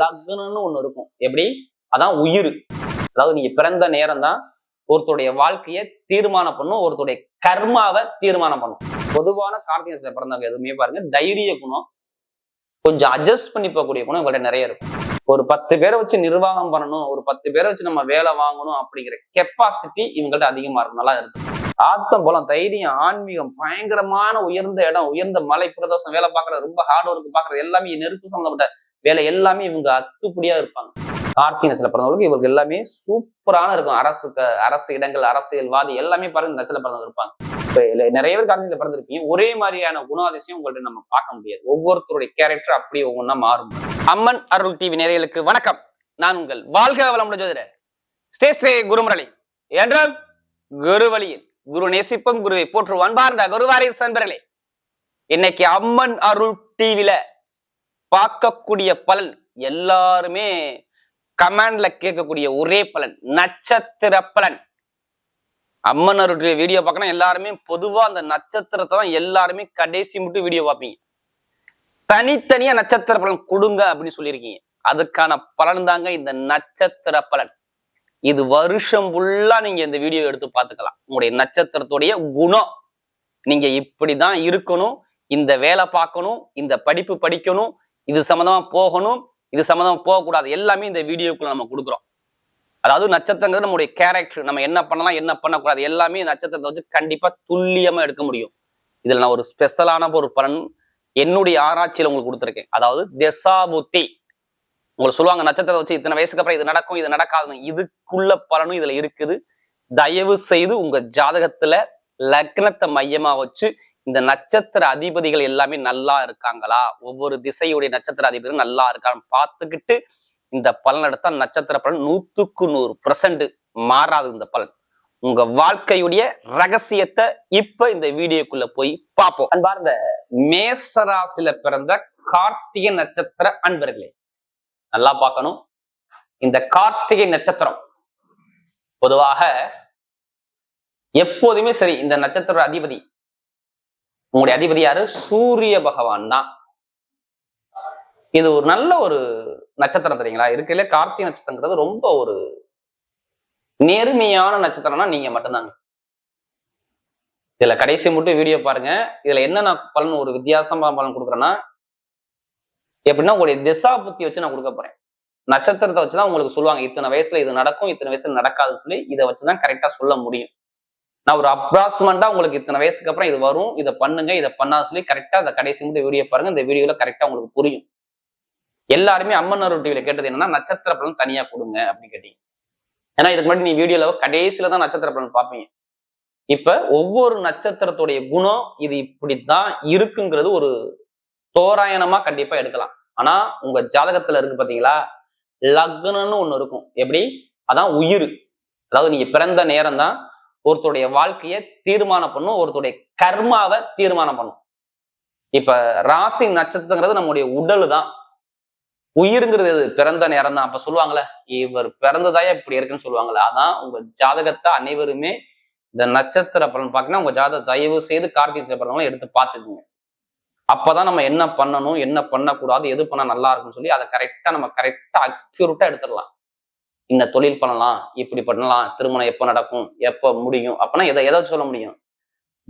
லக்னம்னு ஒண்ணு இருக்கும். எப்படி? அதான் உயிர். அதாவது நீங்க பிறந்த நேரம் தான் ஒருத்தருடைய வாழ்க்கையை தீர்மானம் பண்ணும் ஒருத்தருடைய கர்மாவை தீர்மானம் பண்ணும். பொதுவான கார்த்திகை பிறந்தவங்க எதுவுமே பாருங்க தைரிய குணம் கொஞ்சம் அட்ஜஸ்ட் பண்ணி போகக்கூடிய குணம் இவங்கள்ட்ட நிறைய இருக்கும். ஒரு பத்து பேரை வச்சு நிர்வாகம் பண்ணணும் ஒரு பத்து பேரை வச்சு நம்ம வேலை வாங்கணும் அப்படிங்கிற கெப்பாசிட்டி இவங்கள்ட்ட அதிகமா இருக்கும் நல்லா இருக்கும். ஆத்தம் பலம் தைரியம் ஆன்மீகம் பயங்கரமான உயர்ந்த இடம் உயர்ந்த மலை பிரதோஷம் வேலை பார்க்கறது ரொம்ப ஹார்ட் ஒர்க் பார்க்கறது எல்லாமே நெருப்பு சம்பந்தப்பட்ட வேலை எல்லாமே இவங்க அத்துப்படியா இருப்பாங்க. கார்த்திகை நட்சத்திர பிறந்தவங்களுக்கு இவருக்கு எல்லாமே சூப்பரான இருக்கும். அரசு அரசு இடங்கள் அரசியல்வாதி எல்லாமே பாருங்க நட்சத்திர நட்சத்திரம் பிறந்தவங்க இருப்பாங்க. நிறைய பேர் கார்த்திகை பிறந்திருப்பீங்க. ஒரே மாதிரியான குணாதிசயம் உங்கள்ட்ட நம்ம பார்க்க முடியாது. ஒவ்வொருத்தருடைய கேரக்டர் அப்படியே ஒவ்வொன்றா மாறும். அம்மன் அருள் டிவி நேயர்களுக்கு வணக்கம். நான் உங்கள் வாழ்க வளமுடன் ஜோதிட ஸ்டே ஸ்ரே குருமுரளி. என்றால் குரு வழியில் குரு நேசிப்பும் குருவை போற்று அன்பார்ந்த குருவாரி சன்பர்களே இன்னைக்கு அம்மன் அருள் டிவில பார்க்கக்கூடிய பலன் எல்லாருமே கமெண்ட்ல கேட்கக்கூடிய ஒரே பலன் நட்சத்திர பலன். அம்மனருடைய வீடியோ பார்க்கணும் எல்லாருமே பொதுவா அந்த நட்சத்திரத்தை தான் எல்லாருமே கடைசி மட்டும் வீடியோ பார்ப்பீங்க. தனித்தனியா நட்சத்திர பலன் கொடுங்க அப்படின்னு சொல்லியிருக்கீங்க. அதுக்கான பலன் தாங்க இந்த நட்சத்திர பலன். இது வருஷம் ஃபுல்லா நீங்க இந்த வீடியோ எடுத்து பார்த்துக்கலாம். உங்களுடைய நட்சத்திரத்துடைய குணம். நீங்க இப்படிதான் இருக்கணும் இந்த வேலை பார்க்கணும் இந்த படிப்பு படிக்கணும் இது சம்மந்தமா போகணும் இது சம்மந்தமா போகக்கூடாது. எல்லாமே இந்த வீடியோக்குள்ள நம்ம கொடுக்குறோம். அதாவது நட்சத்திரங்கிறது நம்முடைய கேரக்டர் நம்ம என்ன பண்ணலாம் என்ன பண்ணக்கூடாது எல்லாமே நட்சத்திரத்தை வச்சு கண்டிப்பா துல்லியமா எடுக்க முடியும். இதுல நான் ஒரு ஸ்பெஷலான ஒரு பலன் என்னுடைய ஆராய்ச்சியில உங்களுக்கு கொடுத்துருக்கேன். அதாவது திசாபுத்தி. உங்களுக்கு சொல்லுவாங்க நட்சத்திரத்தை வச்சு இத்தனை வயசுக்கு அப்புறம் இது நடக்கும் இது நடக்காதுன்னு. இதுக்குள்ள பலனும் இதுல இருக்குது. தயவு செய்து உங்க ஜாதகத்துல லக்னத்தை மையமா வச்சு இந்த நட்சத்திர அதிபதிகள் எல்லாமே நல்லா இருக்காங்களா? ஒவ்வொரு திசையுடைய நட்சத்திர அதிபதியும் நல்லா இருக்கான்னு பார்த்துக்கிட்டு இந்த பலன் எடுத்தால் நட்சத்திர பலன் நூத்துக்கு நூறு பர்சன்ட் மாறாது இந்த பலன். உங்க வாழ்க்கையுடைய ரகசியத்தை இப்ப இந்த வீடியோக்குள்ள போய் பார்ப்போம். அன்பார்ந்த மேசராசில பிறந்த கார்த்திகை நட்சத்திர அன்பர்களே நல்லா பார்க்கணும். இந்த கார்த்திகை நட்சத்திரம் பொதுவாக எப்போதுமே சரி இந்த நட்சத்திர அதிபதி உங்களுடைய அதிபதி யாரு? சூரிய பகவான் தான். இது ஒரு நல்ல ஒரு நட்சத்திரம் தெரியுங்களா? இருக்குல்ல கார்த்திகை நட்சத்திரங்கிறது ரொம்ப ஒரு நேர்மையான நட்சத்திரம்னா நீங்க மட்டும்தாங்க. இதுல கடைசி மட்டும் வீடியோ பாருங்க. இதுல என்ன நான் பலன் ஒரு வித்தியாசமா பலன் கொடுக்குறேன்னா எப்படின்னா உங்களுடைய திசா புத்தி வச்சு நான் கொடுக்க போறேன். நட்சத்திரத்தை வச்சுதான் உங்களுக்கு சொல்லுவாங்க இத்தனை வயசுல இது நடக்கும் இத்தனை வயசுல நடக்காதுன்னு சொல்லி இதை வச்சுதான் கரெக்டா சொல்ல முடியும். நான் ஒரு அப்ராக்சிமெண்டா உங்களுக்கு இத்தனை வயசுக்கு அப்புறம் இது வரும். இதை பண்ணுங்க. இதை பண்ணாத சொல்லி கரெக்டா அந்த கடைசி மட்டும் வீடியோ பாருங்க. இந்த வீடியோல கரெக்டா உங்களுக்கு புரியும். எல்லாருமே அம்மன் டிவியில கேட்டது என்னன்னா நட்சத்திர பலன் தனியா கொடுங்க அப்படின்னு கேட்டீங்க. ஏன்னா இதுக்கு முன்னாடி நீ வீடியோல கடைசியில தான் நட்சத்திர பலன் பார்ப்பீங்க. இப்ப ஒவ்வொரு நட்சத்திரத்துடைய குணம் இது இப்படித்தான் இருக்குங்கிறது ஒரு தோராயணமா கண்டிப்பா எடுக்கலாம். ஆனா உங்க ஜாதகத்துல இருக்கு பாத்தீங்களா? லக்னம்னு ஒண்ணு இருக்கும். எப்படி? அதான் உயிர். அதாவது நீங்க பிறந்த நேரம் தான் ஒருத்தருடைய வாழ்க்கையை தீர்மானம் பண்ணும் ஒருத்தருடைய கர்மாவை தீர்மானம் பண்ணும். இப்ப ராசி நட்சத்திரங்கிறது நம்முடைய உடல் தான் உயிருங்கிறது எது? பிறந்த நேரம் தான். அப்ப சொல்லுவாங்களே இவர் பிறந்ததாயே இப்படி இருக்குன்னு சொல்லுவாங்கல்ல. அதான் உங்க ஜாதகத்தை அனைவருமே இந்த நட்சத்திர பலன் பார்க்கணும் உங்க ஜாதக தயவு செய்து கார்த்திகை பலன்களை எடுத்து பார்த்துக்குங்க. அப்பதான் நம்ம என்ன பண்ணணும் என்ன பண்ணக்கூடாது எது பண்ணா நல்லா இருக்கும்னு சொல்லி அதை கரெக்டா நம்ம கரெக்டா அக்யூரட்டா எடுத்துடலாம். இந்த தொழில் பண்ணலாம் இப்படி பண்ணலாம் திருமணம் எப்போ நடக்கும் எப்போ முடியும் அப்படின்னா எதை எதை சொல்ல முடியும்?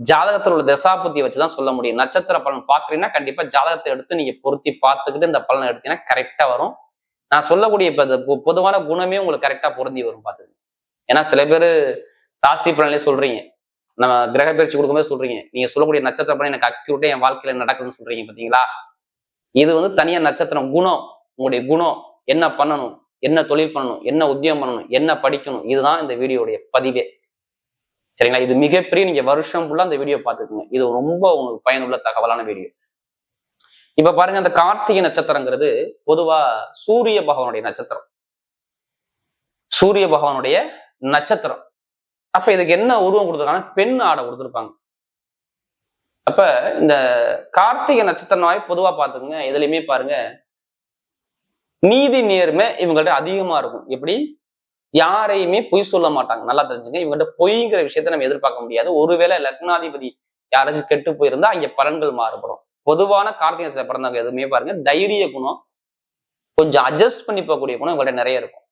ஜாதகத்தில் உள்ள தசாபுத்தியை வச்சுதான் சொல்ல முடியும். நட்சத்திர பலன் பார்க்குறீங்கன்னா கண்டிப்பா ஜாதகத்தை எடுத்து நீங்க பொருத்தி பார்த்துக்கிட்டு இந்த பலனை எடுத்தீங்கன்னா கரெக்டா வரும். நான் சொல்லக்கூடிய இப்போ பொதுவான குணமே உங்களுக்கு கரெக்டா பொருந்தி வரும் பார்த்து. ஏன்னா சில பேர் ராசி பலனே சொல்றீங்க. நம்ம கிரக பயிற்சி கொடுக்கும்போது சொல்றீங்க. நீங்க சொல்லக்கூடிய நட்சத்திர பலன் எனக்கு அக்யூரேட்டா என் வாழ்க்கையில நடக்குதுன்னு சொல்றீங்க பாத்தீங்களா இது வந்து தனியாக நட்சத்திரம் குணம். உங்களுடைய குணம் என்ன பண்ணணும்? என்ன தொழில் பண்ணணும் என்ன உத்தியம் பண்ணணும் என்ன படிக்கணும் இதுதான் இந்த வீடியோடைய பதிவே. சரிங்களா? இது மிகப்பெரிய நீங்க வருஷம் ஃபுல்லா இந்த வீடியோ பார்த்துக்குங்க. இது ரொம்ப உங்களுக்கு பயனுள்ள தகவலான வீடியோ. இப்ப பாருங்க அந்த கார்த்திகை நட்சத்திரங்கிறது பொதுவா சூரிய பகவானுடைய நட்சத்திரம். சூரிய பகவானுடைய நட்சத்திரம். அப்ப இதுக்கு என்ன உருவம் கொடுத்துருக்காங்கன்னா பெண் ஆடை கொடுத்துருப்பாங்க. அப்ப இந்த கார்த்திகை நட்சத்திரமாவே பொதுவா பாத்துக்கோங்க எதுலையுமே பாருங்க நீதி நேர்மை இவங்கள்ட்ட அதிகமா இருக்கும். எப்படி? யாரையுமே பொய் சொல்ல மாட்டாங்க. நல்லா தெரிஞ்சுங்க. இவங்கள்ட்ட பொய்ங்கிற விஷயத்த நம்ம எதிர்பார்க்க முடியாது. ஒருவேளை லக்னாதிபதி யாராச்சும் கெட்டு போயிருந்தா அங்க பலன்கள் மாறுபடும். பொதுவான கார்த்திகை நட்சத்திரம் பிறந்தவங்க எதுவுமே பாருங்க. தைரிய குணம் கொஞ்சம் அட்ஜஸ்ட் பண்ணி போகக்கூடிய குணம் இவங்கள்ட்ட நிறைய இருக்கும்.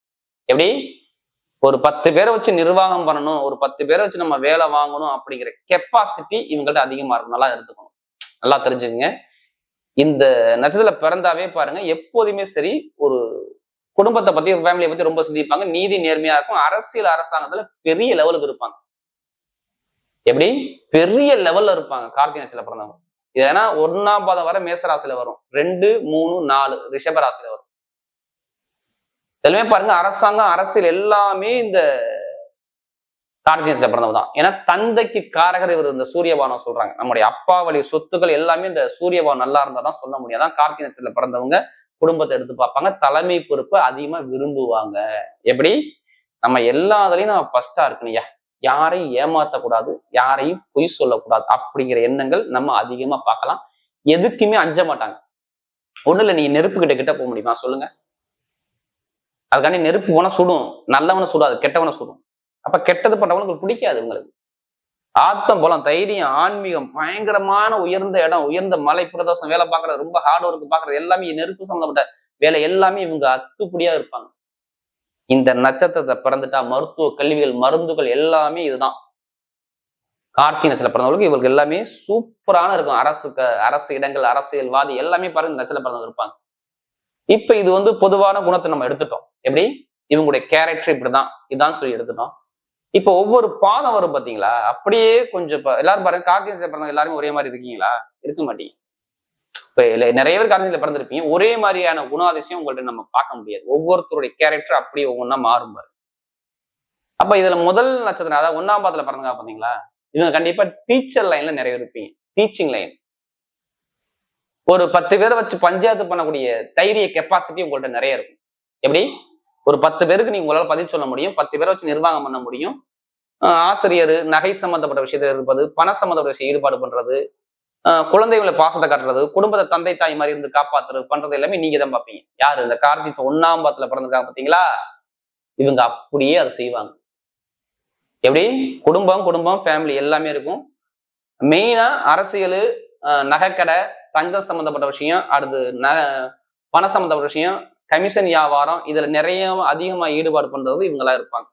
எப்படி? ஒரு பத்து பேரை வச்சு நிர்வாகம் பண்ணணும். ஒரு பத்து பேரை வச்சு நம்ம வேலை வாங்கணும் அப்படிங்கிற கெப்பாசிட்டி இவங்கள்ட்ட அதிகமா இருக்கும். நல்லா எடுத்துக்கணும். நல்லா தெரிஞ்சுக்கங்க. இந்த நட்சத்திரத்துல பிறந்தாவே பாருங்க எப்போதுமே சரி ஒரு குடும்பத்தை பத்தி ஃபேமிலியை பத்தி ரொம்ப சிந்திப்பாங்க. நீதி நேர்மையா இருக்கும். அரசியல் அரசாங்கத்துல பெரிய லெவலுக்கு இருப்பாங்க. எப்படி? பெரிய லெவல்ல இருப்பாங்க. கார்த்திகை நட்சத்திரம் பிறந்தவங்க. இது ஏன்னா ஒன்னாம் பாதம் வர மேசராசியில வரும். ரெண்டு மூணு நாலு ரிஷபராசியில வரும். எல்லாமே பாருங்க அரசாங்கம் அரசியல் எல்லாமே இந்த கார்த்திகை பிறந்தவர் தான். ஏன்னா தந்தைக்கு காரகர் இவர் இந்த சூரியபானம் சொல்றாங்க. நம்முடைய அப்பா வழி சொத்துக்கள் எல்லாமே இந்த சூரியபானம் நல்லா இருந்தா தான் சொல்ல முடியாது அதான் கார்த்திகை பிறந்தவங்க குடும்பத்தை எடுத்து பார்ப்பாங்க. தலைமை பொறுப்பு அதிகமா விரும்புவாங்க. எப்படி? நம்ம எல்லாத்துலயும் நம்ம ஃபர்ஸ்டா இருக்கணும்யா யாரையும் ஏமாத்தக்கூடாது. யாரையும் பொய் சொல்லக்கூடாது. அப்படிங்கிற எண்ணங்கள் நம்ம அதிகமா பார்க்கலாம். எதுக்குமே அஞ்ச மாட்டாங்க. ஒண்ணு இல்ல நீங்க நெருப்பு கிட்ட கிட்ட போக முடியுமா? சொல்லுங்க. அதுக்காண்டி நெருப்பு போனா சுடும். நல்லவனை சுடாது கெட்டவனை சுடும். அப்ப கெட்டது பண்றவனுக்கு பிடிக்காது உங்களுக்கு. ஆத்தம் போலாம் தைரியம் ஆன்மீகம் பயங்கரமான உயர்ந்த இடம் உயர்ந்த மலை பிரதோஷம் வேலை பார்க்கறது ரொம்ப ஹார்ட் ஒர்க் பார்க்கறது எல்லாமே நெருப்பு சம்மந்தப்பட்ட வேலை எல்லாமே இவங்க அத்துப்படியா இருப்பாங்க. இந்த நட்சத்திரத்தை பிறந்துட்டா மருத்துவ கல்விகள் மருந்துகள் எல்லாமே இதுதான். கார்த்திகை நட்சத்திரம் பிறந்தவங்களுக்கு இவங்களுக்கு எல்லாமே சூப்பரான இருக்கும். அரசு அரசு இடங்கள் அரசியல்வாதி எல்லாமே பாருங்க இந்த நட்சத்திரம் பிறந்தவங்க இருப்பாங்க. இப்ப இது வந்து பொதுவான குணத்தை நம்ம எடுத்துட்டோம். எப்படி? இவங்களுடைய கேரக்டர் இப்படிதான். இதான் சொல்லி எடுத்துட்டோம். இப்போ ஒவ்வொரு பாதம் வரும் பாத்தீங்களா? அப்படியே கொஞ்சம் இப்போ எல்லாரும் பாருங்க கார்த்திகை பிறந்த பிறந்தவங்க எல்லாருமே ஒரே மாதிரி இருக்கீங்களா? இருக்க மாட்டீங்க. இப்போ இல்ல- நிறைய பேர் கார்த்திகை பிறந்திருப்பீங்க. ஒரே மாதிரியான குணாதிசயம் உங்கள்ட்ட நம்ம பார்க்க முடியாது. ஒவ்வொருத்தருடைய கேரக்டர் அப்படியே ஒவ்வொன்றா மாறும் பாரு அப்ப இதுல முதல் நட்சத்திரம் அதாவது ஒன்னாம் பாதத்துல பிறந்தவங்க பாத்தீங்களா? இவங்க கண்டிப்பா டீச்சர் லைன்ல நிறைய இருப்பீங்க. டீச்சிங் லைன் ஒரு பத்து பேரை வச்சு பஞ்சாயத்து பண்ணக்கூடிய தைரிய கெப்பாசிட்டி உங்கள்ட்ட நிறைய இருக்கும். எப்படி? ஒரு பத்து பேருக்கு நீங்க உங்களால பதில் சொல்ல முடியும். பத்து பேரை வச்சு நிர்வாகம் பண்ண முடியும். ஆஹ் ஆசிரியர் நகை சம்பந்தப்பட்ட விஷயத்துல இருப்பது பண சம்பந்தப்பட்ட விஷயம் ஈடுபாடு பண்றது ஆஹ் குழந்தைகளை பாசத்தை காட்டுறது குடும்பத்தை தந்தை தாய் மாதிரி இருந்து காப்பாத்துறது பண்றது எல்லாமே நீங்க தான் பார்ப்பீங்க. யாரு? இந்த கார்த்திக் ஒன்னாம் பாத்துல பிறந்திருக்காங்க பாத்தீங்களா இவங்க அப்படியே அதை செய்வாங்க. எப்படி? குடும்பம் குடும்பம் ஃபேமிலி எல்லாமே இருக்கும். மெயினா அரசியல் நகைக்கடை தங்கம் சம்பந்தப்பட்ட விஷயம் அடுத்து ந பண சம்பந்தப்பட்ட விஷயம் கமிஷன் வியாபாரம் இதுல நிறைய அதிகமா ஈடுபாடு பண்றது இவங்களா இருப்பாங்க.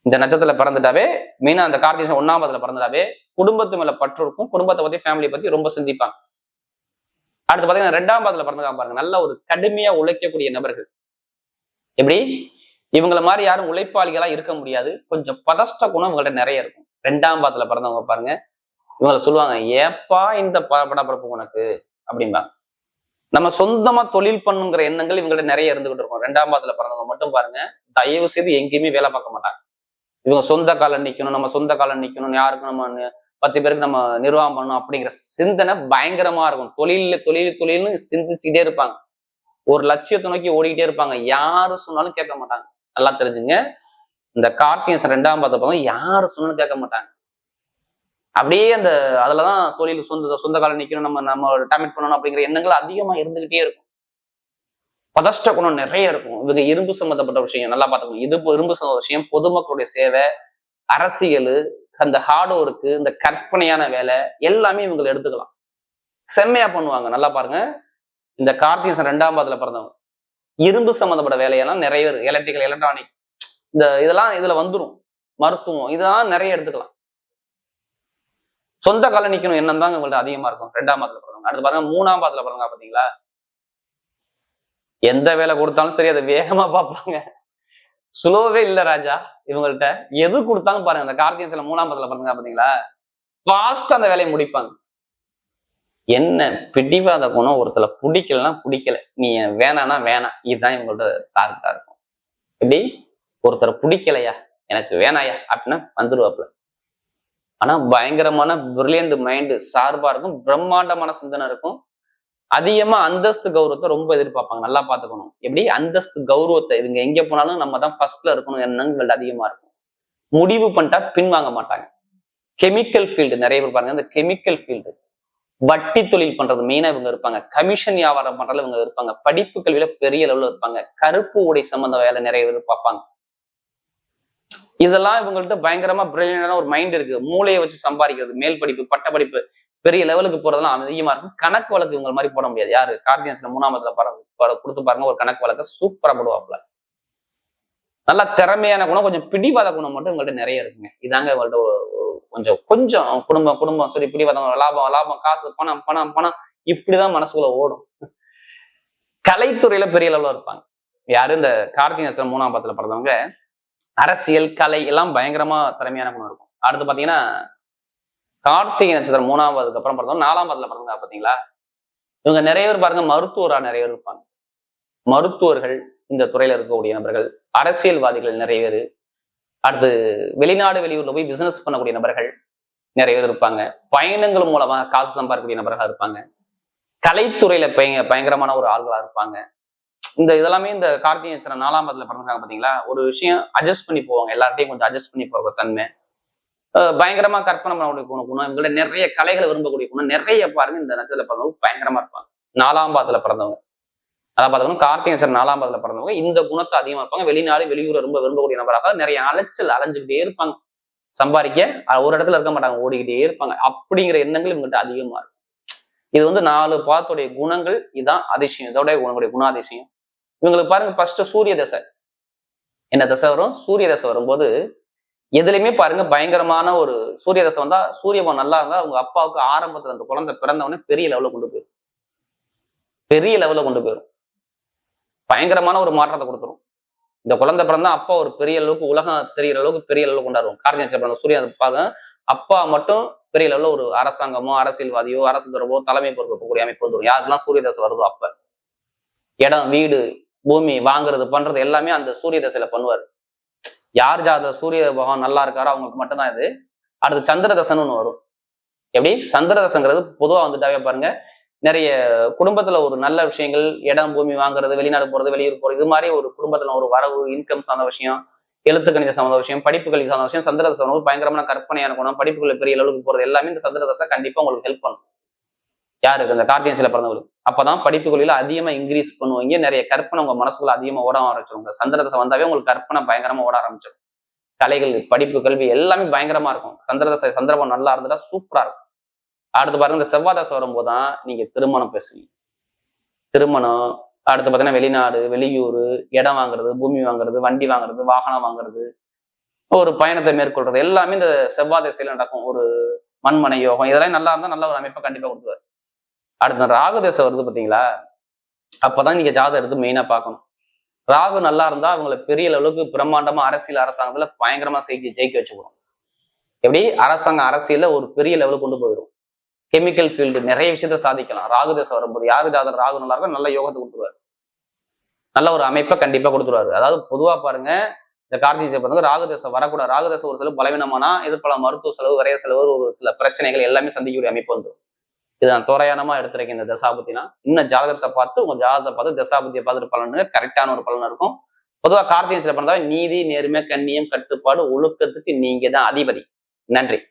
இந்த நட்சத்திரத்துல பிறந்துட்டாவே மெயினா அந்த கார்த்திகை ஒன்னாம்பதுல பிறந்துட்டாவே குடும்பத்து மேல பற்று இருக்கும். குடும்பத்தை பத்தி ஃபேமிலியை பத்தி ரொம்ப சிந்திப்பாங்க. அடுத்து பாத்தீங்கன்னா ரெண்டாம் பாதத்துல பிறந்திருக்காங்க பாருங்க. நல்ல ஒரு கடுமையா உழைக்கக்கூடிய நபர்கள். எப்படி? இவங்களை மாதிரி யாரும் உழைப்பாளிகளா இருக்க முடியாது. கொஞ்சம் பதஷ்ட குணம் இவங்கள்ட்ட நிறைய இருக்கும். ரெண்டாம் பாதத்துல பிறந்தவங்க பாருங்க. இவங்களை சொல்லுவாங்க ஏப்பா இந்த ப- உனக்கு? அப்படிம்பாங்க. நம்ம சொந்தமா தொழில் பண்ணுங்கிற எண்ணங்கள் இவங்கள்ட்ட நிறைய இருந்துகிட்டு இருக்கும் ரெண்டாம் பாதத்துல பிறந்தவங்க மட்டும் பாருங்க. தயவு செய்து எங்கேயுமே வேலை பார்க்க மாட்டாங்க. இவங்க சொந்த காலம் நிக்கணும் நம்ம சொந்த காலம் நிக்கணும் யாருக்கும் நம்ம பத்து பேருக்கு நம்ம நிர்வாகம் பண்ணணும் அப்படிங்கிற சிந்தனை பயங்கரமா இருக்கும். தொழில் தொழில் தொழில்னு சிந்திச்சுக்கிட்டே இருப்பாங்க. ஒரு லட்சியத்தை நோக்கி ஓடிக்கிட்டே இருப்பாங்க. யாரு சொன்னாலும் கேட்க மாட்டாங்க. நல்லா தெரிஞ்சுங்க. இந்த கார்த்திகை ரெண்டாம் பாதத்தை பார்த்தா யாரு சொன்னாலும் கேட்க மாட்டாங்க. அப்படியே அந்த அதுலதான் தொழில் சொந்த சொந்த காலம் நிக்கணும் நம்ம நம்ம டாமிட் பண்ணணும் அப்படிங்கிற எண்ணங்கள் அதிகமா இருந்துகிட்டே இருக்கும். பதஷ்ட குணம் நிறைய இருக்கும். இவங்க இரும்பு சம்மந்தப்பட்ட விஷயம் நல்லா பார்த்துக்கணும். இது இரும்பு சம்மந்த விஷயம் பொதுமக்களுடைய சேவை அரசியல் அந்த ஹார்ட் ஒர்க்கு இந்த கற்பனையான வேலை எல்லாமே இவங்களை எடுத்துக்கலாம். செம்மையா பண்ணுவாங்க. நல்லா பாருங்க. இந்த கார்த்திகேசன் ரெண்டாம் பாதத்துல பிறந்தவங்க. இரும்பு சம்மந்தப்பட்ட வேலையெல்லாம் நிறைய இருக்கு எலக்ட்ரிக்கல் எலக்ட்ரானிக் இந்த இதெல்லாம் இதுல வந்துடும் மருத்துவம் இதெல்லாம் நிறைய எடுத்துக்கலாம். சொந்த கால நிக்கணும் எண்ணம் தான் உங்கள்ட்ட அதிகமா இருக்கும். ரெண்டாம் பாத்துல பிறந்தவங்க அடுத்து பாருங்க மூணாம் பாத்துல பிறந்தவங்க பாத்தீங்களா? எந்த வேலை கொடுத்தாலும் சரி அதை வேகமா பார்ப்பாங்க. ஸ்லோவே இல்ல ராஜா இவங்கள்ட்ட. எது கொடுத்தாலும் பாருங்க அந்த கார்த்திகை மூணாம் பாதத்துல பாருங்க பாத்தீங்களா? ஃபாஸ்ட் அந்த வேலையை முடிப்பாங்க. என்ன பிடிவாத குணம் ஒருத்தல பிடிக்கலன்னா பிடிக்கல. நீ வேணான்னா வேணாம். இதுதான் இவங்கள்ட்ட டார்கெட்டா இருக்கும். எப்படி? ஒருத்தரை பிடிக்கலையா? எனக்கு வேணாயா? அப்படின்னா வந்துருவாப்புல. ஆனா பயங்கரமான பிரில்லியன்ட் மைண்டு சார்பா இருக்கும் பிரம்மாண்டமான சிந்தனை இருக்கும். அதிகமா அந்தஸ்து கௌரவத்தை ரொம்ப எதிர்பார்ப்பாங்க நல்லா பாத்துக்கணும் எப்படி? அந்தஸ்து கௌரவத்தை இவங்க எங்க போனாலும் நம்ம தான் ஃபர்ஸ்ட்ல இருக்கணும் எண்ணங்கள் அதிகமா இருக்கும். முடிவு பண்ணிட்டா பின்வாங்க மாட்டாங்க. கெமிக்கல் ஃபீல்டு நிறைய பேர் பாருங்க இந்த கெமிக்கல் ஃபீல்டு வட்டி தொழில் பண்றது மெயினா இவங்க இருப்பாங்க. கமிஷன் வியாபாரம் பண்றதுல இவங்க இருப்பாங்க. படிப்பு கல்வியில பெரிய அளவுல இருப்பாங்க. கருப்பு உடை சம்பந்த வேலை நிறைய பேர் பார்ப்பாங்க. இதெல்லாம் இவங்கள்ட்ட பயங்கரமா பிரில்லியண்டான ஒரு மைண்ட் இருக்கு. மூளையை வச்சு சம்பாதிக்கிறது மேல் படிப்பு பட்ட படிப்பு பெரிய லெவலுக்கு போறதெல்லாம் அதிகமா இருக்கும். கணக்கு வழக்கு இவங்க மாதிரி போட முடியாது. யாரு? கார்டியன்ஸ்ல மூணாமத்துல கொடுத்து பாருங்க ஒரு கணக்கு வழக்க சூப்பரா போடுவாப்ல நல்லா திறமையான குணம் கொஞ்சம் பிடிவாத குணம் மட்டும் இவங்கள்ட்ட நிறைய இருக்குங்க. இதாங்க உங்கள்ட்ட ஒரு- கொஞ்சம் கொஞ்சம் குடும்பம் குடும்பம் சரி பிடிவாதம் லாபம் லாபம் காசு பணம் பணம் பணம் இப்படிதான் மனசுக்குள்ள ஓடும். கலைத்துறையில பெரிய லெவலில் இருப்பாங்க. யாரு? இந்த கார்த்திகை மூணாம் பத்துல பிறந்தவங்க அரசியல் கலை எல்லாம் பயங்கரமா திறமையான குணம் இருக்கும். அடுத்து பாத்தீங்கன்னா கார்த்திகை நட்சத்திரம் மூணாவதுக்கு அப்புறம் பார்த்தோம் நாலாம் பாத்துல பிறந்தவங்க பாத்தீங்களா? இவங்க நிறைய பேர் பாருங்க மருத்துவரா நிறைய பேர் இருப்பாங்க. மருத்துவர்கள் இந்த துறையில இருக்கக்கூடிய நபர்கள் அரசியல்வாதிகள் நிறைய பேர். அடுத்து வெளிநாடு வெளியூர்ல போய் பிசினஸ் பண்ணக்கூடிய நபர்கள் நிறைய பேர் இருப்பாங்க. பயணங்கள் மூலமா காசு சம்பாதிக்கக்கூடிய நபர்களா இருப்பாங்க. கலைத்துறையில பயங்க பயங்கரமான ஒரு ஆள்களா இருப்பாங்க. இந்த இதெல்லாமே இந்த கார்த்திகை நட்சத்திரம் நாலாம் பாதத்துல பிறந்தாங்க பாத்தீங்களா? ஒரு விஷயம் அட்ஜஸ்ட் பண்ணி போவாங்க. எல்லார்ட்டையும் கொஞ்சம் அட்ஜஸ்ட் பண்ணி போகிற தன்மை. பயங்கரமா கற்பனை பண்ணக்கூடிய குணம் குணம். இவங்கள நிறைய கலைகளை விரும்பக்கூடிய குணம். நிறைய பாருங்க இந்த நட்சத்திரத்துல பிறந்தவங்க பயங்கரமா இருப்பாங்க. நாலாம் பாதத்துல பிறந்தவங்க. அதான் பார்த்தோம்னா கார்த்திகை நட்சத்திரம் நாலாம் பாதத்துல பிறந்தவங்க இந்த குணத்தை அதிகமா இருப்பாங்க. வெளிநாடு வெளியூர் ரொம்ப விரும்பக்கூடிய நபராக நிறைய அலைச்சல் அலைஞ்சுக்கிட்டே இருப்பாங்க. சம்பாதிக்க ஒரு இடத்துல இருக்க மாட்டாங்க ஓடிக்கிட்டே இருப்பாங்க. அப்படிங்கிற எண்ணங்கள் இவங்ககிட்ட அதிகமா இருக்கும். இது வந்து நாலு பாதத்துடைய குணங்கள் இதுதான் அதிசயம். இதோட உங்களுடைய குணாதிசயம். இவங்களுக்கு பாருங்க ஃபர்ஸ்ட் சூரிய தசை. என்ன தசை வரும்? சூரிய தசை வரும்போது எதுலையுமே பாருங்க பயங்கரமான ஒரு சூரிய தசை வந்தா சூரியபவன் நல்லா இருந்தா அவங்க அப்பாவுக்கு ஆரம்பத்துல அந்த குழந்தை பிறந்த உடனே பெரிய லெவலில் கொண்டு போயிடும் பெரிய லெவலில் கொண்டு போயிடும் பயங்கரமான ஒரு மாற்றத்தை கொடுத்துரும். இந்த குழந்தை பிறந்தா அப்பா ஒரு பெரிய அளவுக்கு உலகம் தெரியிற அளவுக்கு பெரிய அளவுக்கு கொண்டாடுவோம் கார்த்திகை நட்சத்திரம் சூரியன் பார்க்க அப்பா மட்டும் பெரிய லெவலில் ஒரு அரசாங்கமோ அரசியல்வாதியோ அரசு தொடர்போ தலைமை பொறுப்பு அமைப்பு வந்துடும் யாருக்கெல்லாம் சூரிய தசை வருதோ அப்ப. இடம் வீடு பூமி வாங்குறது பண்றது எல்லாமே அந்த சூரிய தசையில பண்ணுவார். யார் ஜாத சூரிய பகவான் நல்லா இருக்காரோ அவங்களுக்கு மட்டும்தான் இது. அடுத்து சந்திர தசன்னு வரும். எப்படி? சந்திர தசங்கிறது பொதுவா வந்துட்டாவே பாருங்க நிறைய குடும்பத்துல ஒரு நல்ல விஷயங்கள் இடம் பூமி வாங்குறது வெளிநாடு போறது வெளியூர் போறது இது மாதிரி ஒரு குடும்பத்துல ஒரு வரவு இன்கம் சார்ந்த விஷயம் எழுத்து கணித சார்ந்த விஷயம் படிப்பு கல்வி சார்ந்த விஷயம் சந்திர பயங்கரமான கற்பனையான குணம் படிப்புக்குள்ள பெரிய அளவுக்கு போறது எல்லாமே இந்த சந்திர தசை கண்டிப்பா உங்களுக்கு ஹெல்ப் பண்ணும். யாருக்கு இந்த கார்த்தியன்ஸ்ல பிறந்தவங்களுக்கு அப்பதான் படிப்பு அதிகமா இன்க்ரீஸ் பண்ணுவீங்க. நிறைய கற்பனை உங்க மனசுக்குள்ள அதிகமா ஓட ஆரம்பிச்சிருங்க. சந்திர தசை வந்தாவே உங்களுக்கு கற்பனை பயங்கரமா ஓட ஆரம்பிச்சிடும் கலைகள் படிப்பு கல்வி எல்லாமே பயங்கரமா இருக்கும். சந்திர தசை சந்திரபம் நல்லா இருந்ததா சூப்பரா இருக்கும். அடுத்து பாருங்க இந்த செவ்வாதசை வரும்போதுதான் நீங்க திருமணம் பேசுவீங்க. திருமணம் அடுத்து பார்த்தீங்கன்னா வெளிநாடு வெளியூர் இடம் வாங்குறது பூமி வாங்குறது வண்டி வாங்குறது வாகனம் வாங்குறது ஒரு பயணத்தை மேற்கொள்றது. எல்லாமே இந்த செவ்வாய் திசையில நடக்கும். ஒரு மண்மனை யோகம் இதெல்லாம் நல்லா இருந்தால் நல்ல ஒரு அமைப்பை கண்டிப்பாக கொடுத்துருவாரு. அடுத்து ராகுதேசம் வருது பாத்தீங்களா அப்பதான் நீங்க ஜாதகம் எடுத்து மெயினா பார்க்கணும். ராகு நல்லா இருந்தா அவங்கள பெரிய அளவுக்கு பிரம்மாண்டமாக அரசியல் அரசாங்கத்துல பயங்கரமா செய்தி ஜெயிக்க வச்சுக்கிறோம் எப்படி? அரசாங்க அரசியலில் ஒரு பெரிய லெவலுக்கு கொண்டு போயிடும். கெமிக்கல் ஃபீல்டு நிறைய விஷயத்த சாதிக்கலாம். ராகு தேசம் வரும்போது யாரு ஜாதகம் ராகு நல்லா இருக்கோ? நல்ல யோகத்தை கொடுத்துருவாரு. நல்ல ஒரு அமைப்பை கண்டிப்பா கொடுத்துருவாரு. அதாவது பொதுவா பாருங்க இந்த கார்த்திகை பாருங்க ராகு தேசம் வரக்கூடாது. ராகு தேசம் ஒரு சில பலவீனமானா எதிர்ப்பல மருத்துவ செலவு விரைய செலவு ஒரு சில பிரச்சனைகள் எல்லாமே சந்திக்கக்கூடிய அமைப்பு வந்துடும். இது நான் தோராயமா எடுத்திருக்கேன் இந்த தசாபத்தினா இன்னும் ஜாதகத்தை பார்த்து உங்க ஜாதகத்தை பார்த்து தசாபத்தியை பார்த்துட்டு பலனுங்க கரெக்டான ஒரு பலன் இருக்கும். பொதுவா கார்த்திகை சில பண்ணா நீதி நேர்மை கண்ணியம் கட்டுப்பாடு ஒழுக்கத்துக்கு நீங்க தான் அதிபதி. நன்றி.